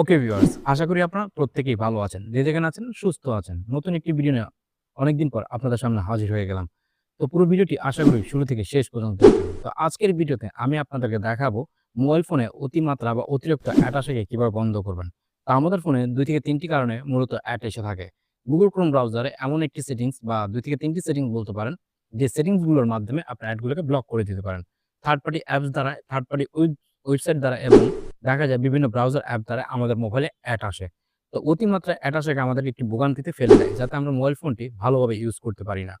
Okay viewers আশা করি আপনারা প্রত্যেকেই ভালো আছেন। যে যেখানে আছেন, সুস্থ আছেন। নতুন একটি ভিডিও নিয়ে অনেকদিন পর আপনাদের সামনে হাজির হয়ে গেলাম। তো পুরো ভিডিওটি আশা করি শুরু থেকে শেষ পর্যন্ত তো আজকের ভিডিওতে আমি আপনাদেরকে দেখাবো মোবাইল ফোনে অতিমাত্রা বা অতিরিক্ত অ্যাড আসাকে কীভাবে বন্ধ করবেন। তা আমাদের ফোনে দুই থেকে তিনটি কারণে মূলত অ্যাড এসে থাকে। গুগল ক্রোম ব্রাউজারে এমন একটি সেটিংস বা দুই থেকে তিনটি সেটিংস বলতে পারেন, যে সেটিংসগুলোর মাধ্যমে আপনার অ্যাডগুলোকে ব্লক করে দিতে পারেন। থার্ড পার্টি অ্যাপস দ্বারা থার্ড পার্টি ওয়েবসাইট দ্বারা এবং দেখা যায় বিভিন্ন ব্রাউজার অ্যাপ দ্বারা আমাদের মোবাইলে অ্যাড আসে। তো অতিমাত্রায় অ্যাড আসাকে আমাদেরকে একটি ভোগান্তিতে ফেলে দেয়, যাতে আমরা মোবাইল ফোনটি ভালোভাবে ইউজ করতে পারি না।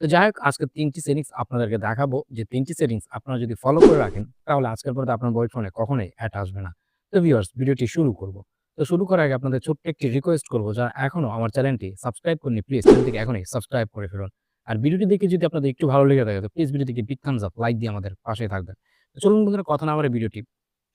তো যাই হোক, আজকে তিনটি সেটিংস আপনাদেরকে দেখাবো। যে তিনটি সেটিংস আপনারা যদি ফলো করে রাখেন, তাহলে আজকের পরে আপনার মোবাইল ফোনে কখনোই অ্যাড আসবে না। তো ভিউয়ার্স ভিডিওটি শুরু করব। তো শুরু করার আগে আপনাদের ছোট্ট একটি রিকোয়েস্ট করব, যারা এখনও আমার চ্যানেলটি সাবস্ক্রাইব করেনি প্লিজ চ্যানেলটিকে এখনই সাবস্ক্রাইব করে ফেলুন। আর ভিডিওটি দেখে যদি আপনাদের একটু ভালো লেগে থাকে, তো প্লিজ ভিডিওটিকে বিগ থামস লাইক দিয়ে আমাদের পাশে থাকবেন। চলুন বন্ধুরা, কথা না বলে ভিডিওটি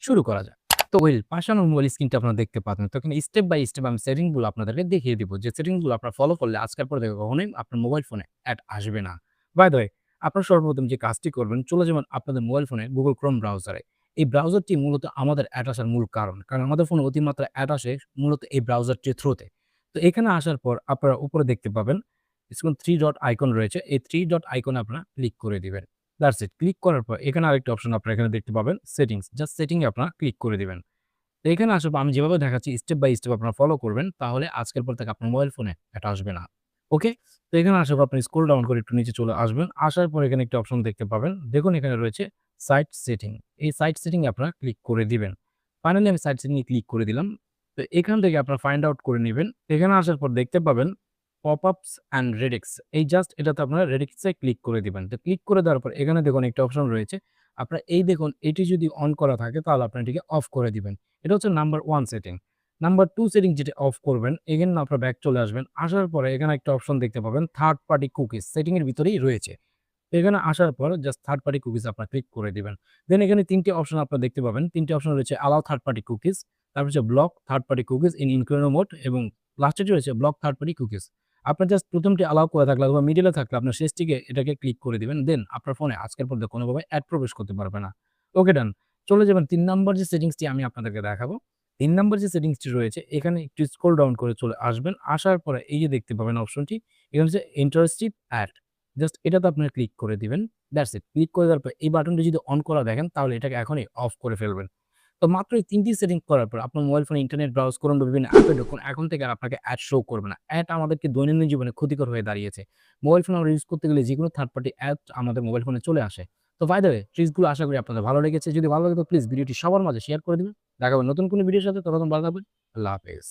শুরু করা যাক। তো ওয়েল পাশে আমার মোবাইল স্ক্রিনটা আপনারা দেখতে পাচ্ছেন তো এখানে স্টেপ বাই স্টেপ আমি সেটিংগুলো আপনাদেরকে দেখিয়ে দিব। যে সেটিংগুলো আপনারা ফলো করলে আজকের পর থেকে কখনোই আপনার মোবাইল ফোনে অ্যাড আসবে না। বাই দ্য আপনারা সর্বপ্রথম যে কাজটি করবেন, চলে যাবেন আপনাদের মোবাইল ফোনে গুগল ক্রোম ব্রাউজারে এই ব্রাউজারটি মূলত আমাদের অ্যাড আসার মূল কারণ। কারণ আমাদের ফোনে অতিমাত্রা অ্যাড আসে মূলত এই ব্রাউজারটির থ্রুতে তো। এখানে আসার পর আপনারা উপরে দেখতে পাবেন স্ক্রিন থ্রি ডট আইকন রয়েছে। এই থ্রি ডট আইকনে আপনারা ক্লিক করে দিবেন। দ্যাটস ইট ক্লিক করার পর এখানে আরেকটা অপশন আপনারা এখানে দেখতে পাবেন সেটিংস জাস্ট সেটিংয়ে আপনারা ক্লিক করে দিবেন। তো এখানে পর আমি যেভাবে দেখাচ্ছি স্টেপ বাই স্টেপ আপনারা ফলো করবেন, তাহলে আজকের পর থেকে আপনার মোবাইল ফোনে এটা আসবে না। ওকে তো এখানে পর আপনি স্ক্রল ডাউন করে একটু নিচে চলে আসবেন। আসার পর এখানে একটা অপশন দেখতে পাবেন। দেখুন এখানে রয়েছে সাইট সেটিং এই সাইট সেটিং আপনারা ক্লিক করে দিবেন। ফাইনালি আমি সাইট সেটিং ক্লিক করে দিলাম। তো এখান থেকে আপনারা ফাইন্ড আউট করে নেবেন। এখানে আসার পর দেখতে পাবেন পপ আপস অ্যান্ড রেডিক্স এই জাস্ট এটাতে আপনারা রেডিক্সে ক্লিক করে দিবেন। তো ক্লিক করে দেওয়ার পর এখানে দেখুন একটা অপশন রয়েছে। আপনার এই দেখুন, এটি যদি অন করা থাকে তাহলে আপনি এটিকে অফ করে দিবেন। এটা হচ্ছে number one setting number two setting যেটা অফ করবেন, এখানে আপনার ব্যাক চলে আসবেন। আসার পরে এখানে একটা অপশন দেখতে পাবেন থার্ড পার্টি কুকিজ সেটিংয়ের ভিতরেই রয়েছে। এখানে আসার পর জাস্ট থার্ড পার্টি কুকিজ আপনার ক্লিক করে দিবেন। দেন এখানে তিনটি অপশন আপনার দেখতে পাবেন। তিনটি অপশন রয়েছে অ্যালাউ থার্ড পার্টি কুকিজ তারপর হচ্ছে block third party cookies in incognito mode এবং লাস্টেটি রয়েছে ব্লক থার্ড পার্টি কুকিজ আপনার জাস্ট প্রথমটি অ্যালাউ করে থাকলে অথবা মিডিলে থাকলে আপনার শেষটিকে এটাকে ক্লিক করে দিবেন দেন আপনার ফোনে আজকের পর্যন্ত কোনোভাবে অ্যাড প্রবেশ করতে পারবে না। ওকে ডান চলে যাবেন তিন নম্বর যে সেটিংসটি আমি আপনাদেরকে দেখাবো। তিন নম্বর যে সেটিংসটি রয়েছে, এখানে একটু স্ক্রল ডাউন করে চলে আসবেন। আসার পরে এই যে দেখতে পাবেন অপশনটি এখানে হচ্ছে ইন্টারেস্টিভ অ্যাড জাস্ট এটাতে আপনার ক্লিক করে দিবেন দ্যাটস ইট ক্লিক করে দেওয়ার পর এই বাটনটি যদি অন করা দেখেন, তাহলে এটাকে এখনই অফ করে ফেলবেন। তো মাত্র এই তিনটি সেটিং করার পর আপনার মোবাইল ফোনে ইন্টারনেট ব্রাউজ করুন বিভিন্ন অ্যাপে ঢুকুন, এখন থেকে আর আপনাকে অ্যাড শো করবে না। অ্যাড আমাদেরকে দৈনন্দিন জীবনে ক্ষতিকর হয়ে দাঁড়িয়েছে। মোবাইল ফোন আমরা ইউজ করতে গেলে যে কোনো থার্ড পার্টি অ্যাপ আমাদের মোবাইল ফোনে চলে আসে। তো বাই দ্য ওয়ে আশা করি আপনাদের ভালো লেগেছে। যদি ভালো লাগে তো প্লিজ ভিডিওটি সবার মাঝে শেয়ার করে দেবেন। দেখাবেন নতুন কোনো ভিডিওর সাথে। তখন ভালো থাকবেন। আল্লাহ হাফেজ।